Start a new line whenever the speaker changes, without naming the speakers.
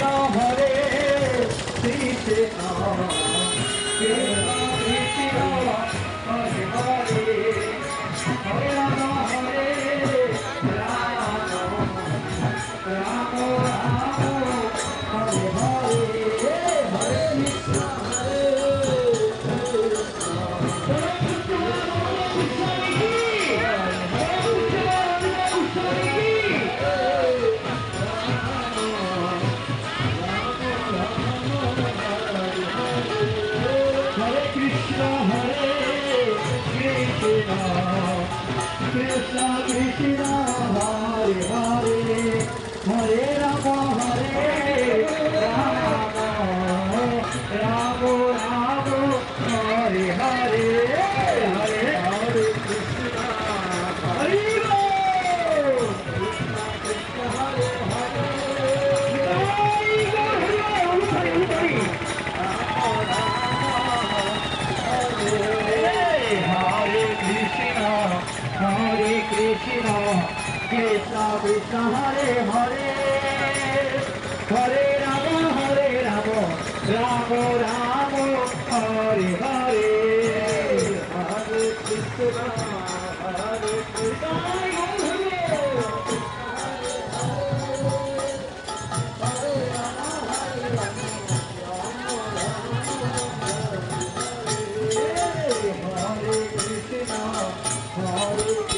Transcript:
高。Krishna Krishna Krishna Krishna Krishna হরে হরে হরে Ram হরে Ram Ram Ram হরে হরে হরে Krishna হরে Krishna Hare Krishna, Hare Krishna.